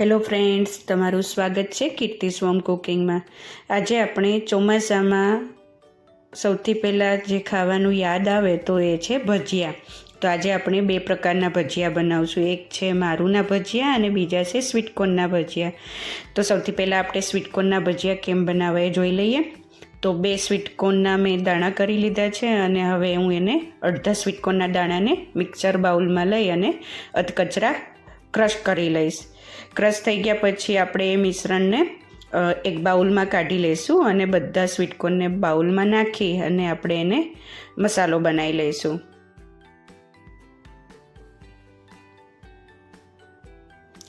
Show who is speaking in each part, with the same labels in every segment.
Speaker 1: Hello friends તમારું સ્વાગત છે કીર્તિ સ્વમ કુકિંગમાં. આજે આપણે ચોમાસામાં સૌથી પહેલાં જે ખાવાનું યાદ આવે તો એ છે ભજીયા. તો આજે આપણે બે પ્રકારના ભજીયા બનાવશું. એક છે મારુંના ભજીયા અને બીજા છે સ્વીટકોર્નના ભજીયા. તો સૌથી પહેલાં આપણે સ્વીટકોર્નના ભજીયા કેમ બનાવવા એ જોઈ લઈએ. તો બે સ્વીટકોર્નના મેં દાણા કરી લીધા છે અને હવે હું એને અડધા સ્વીટકોર્નના દાણાને મિક્સર બાઉલમાં લઈ અને અધકચરા ક્રશ કરી લઈશ. ક્રશ થઈ ગયા પછી આપણે એ મિશ્રણને એક બાઉલમાં કાઢી લઈશું અને બધા સ્વીટકોર્નને બાઉલમાં નાખી અને આપણે એને મસાલો બનાવી લઈશું.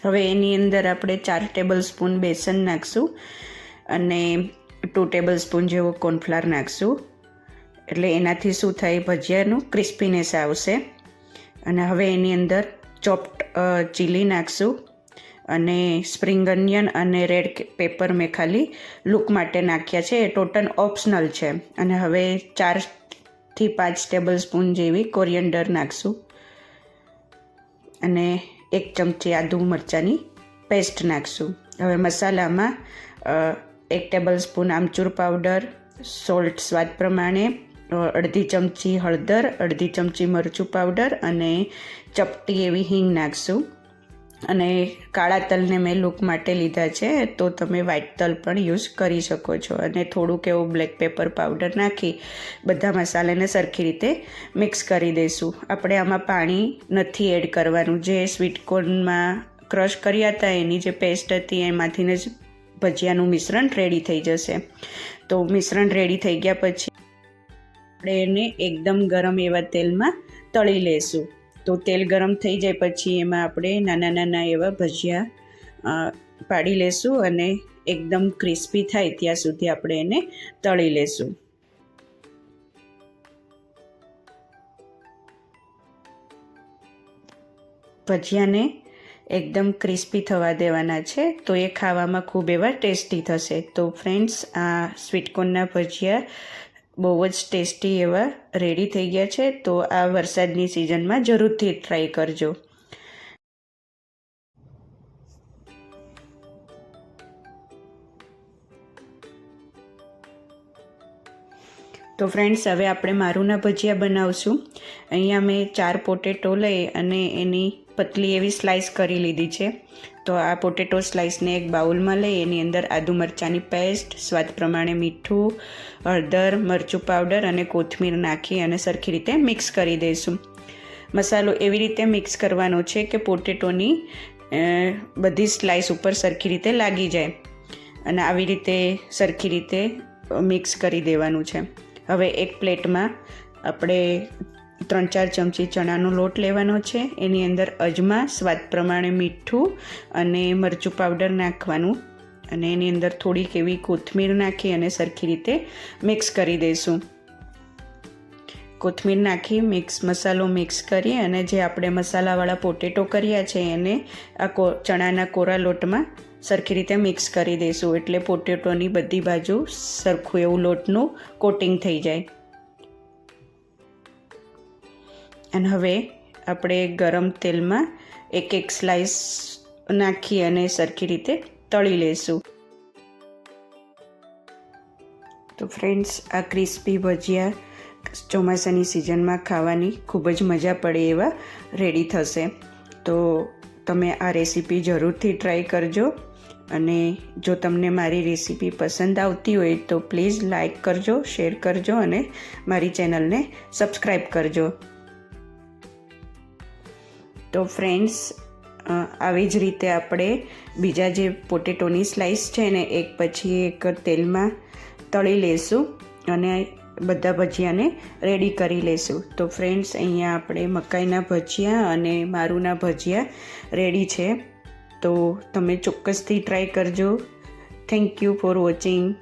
Speaker 1: હવે એની અંદર આપણે ચાર ટેબલ સ્પૂન બેસન નાખશું અને ટુ ટેબલ સ્પૂન જેવો કોર્નફ્લાર નાખશું. એટલે એનાથી શું થાય, ભજીયાનું ક્રિસ્પીનેસ આવશે. અને હવે એની અંદર ચોપ્ડ ચીલી નાખશું. અને સ્પ્રિંગ અનિયન અને રેડ પેપર મેં ખાલી લુક માટે નાખ્યા છે. એ ટોટલ ઓપ્શનલ છે. અને હવે ચારથી પાંચ ટેબલ સ્પૂન જેવી કોરિયન્ડર નાખશું. અને એક ચમચી આદુ મરચાંની પેસ્ટ નાખશું. હવે મસાલામાં એક ટેબલ સ્પૂન આમચૂર પાવડર સોલ્ટ સ્વાદ પ્રમાણે અડધી ચમચી હળદર, અડધી ચમચી મરચું પાવડર અને ચપટી એવી હિંગ નાખશું. અને કાળા તલને મેં લુક માટે લીધા છે, તો તમે વ્હાઇટ તલ પણ યુઝ કરી શકો છો. અને થોડુંક એવું બ્લેક પેપર પાવડર નાખી, બધા મસાલાને સરખી રીતે મિક્સ કરી દઈશું. આપણે આમાં પાણી નથી એડ કરવાનું. જે સ્વીટ કોર્નમાં ક્રશ કર્યા હતા, એની જે પેસ્ટ હતી એમાંથીને જ ભજીયાનું મિશ્રણ રેડી થઈ જશે. તો મિશ્રણ રેડી થઈ ગયા પછી આપણે એને એકદમ ગરમ એવા તેલમાં તળી લેશું. તો તેલ ગરમ થઈ જાય પછી એમાં આપણે નાના નાના એવા ભજીયા પાડી લેશું અને એકદમ ક્રિસ્પી થાય ત્યાં સુધી આપણે એને તળી લેશું. ભજીયાને એકદમ ક્રિસ્પી થવા દેવાના છે તો એ ખાવામાં ખૂબ એવા ટેસ્ટી થશે. તો ફ્રેન્ડ્સ, આ સ્વીટકોર્નના ભજીયા બહુ જ ટેસ્ટી એવા રેડી થઈ ગયા છે, તો આ વરસાદની સિઝનમાં જરૂરથી ટ્રાય કરજો. તો ફ્રેન્ડ્સ હવે આપણે મારુંના ભજીયા બનાવશું. અહીંયા મેં ચાર પોટેટો લઈ અને એની પતલી એવી સ્લાઇસ કરી લીધી છે. તો આ પોટેટો સ્લાઇસને એક બાઉલમાં લઈ એની અંદર આદુ મરચાંની પેસ્ટ સ્વાદ પ્રમાણે મીઠું, હળદર, મરચું પાવડર અને કોથમીર નાખી અને સરખી રીતે મિક્સ કરી દઈશું. મસાલો એવી રીતે મિક્સ કરવાનો છે કે પોટેટોની બધી સ્લાઇસ ઉપર સરખી રીતે લાગી જાય. અને આવી રીતે સરખી રીતે મિક્સ કરી દેવાનું છે. હવે એક પ્લેટમાં આપણે ત્રણ ચાર ચમચી ચણાનો લોટ લેવાનો છે. એની અંદર અજમા, સ્વાદ પ્રમાણે મીઠું અને મરચું પાવડર નાખવાનું અને એની અંદર થોડીક એવી કોથમીર નાખી અને સરખી રીતે મિક્સ કરી દઈશું. કોથમીર નાખી મિક્સ મસાલો મિક્સ કરી અને જે આપણે મસાલાવાળા પોટેટો કર્યા છે એને આ કો, ચણાના કોરા લોટમાં સરખી રીતે મિક્સ કરી દઈશું. એટલે પોટેટોની બધી બાજુ સરખું એવું લોટનું કોટિંગ થઈ જાય. અને હવે આપણે ગરમ તેલમાં એક એક સ્લાઇસ નાખી અને સરખી રીતે તળી લઈશું તો ફ્રેન્ડ્સ આ ક્રિસ્પી ભજીયા ચોમાસાની સિઝનમાં ખાવાની ખૂબ જ મજા પડે એવા રેડી થશે. તો તમે આ રેસીપી જરૂરથી ટ્રાય કરજો અને જો તમને મારી રેસીપી પસંદ આવતી હોય તો પ્લીઝ લાઇક કરજો શેર કરજો અને મારી ચેનલને સબસ્ક્રાઈબ કરજો. તો ફ્રેન્ડ્સ આવી જ રીતે આપણે બીજા જે પોટેટોની સ્લાઇસ છે ને, એક પછી એક તેલમાં તળી લેશું અને બધા ભજીયાને રેડી કરી લેશું. તો ફ્રેન્ડ્સ અહીંયા આપણે મકાઈના ભજીયા અને મારુંના ભજીયા રેડી છે. તો તમે ચોક્કસથી ટ્રાય કરજો. Thank you for watching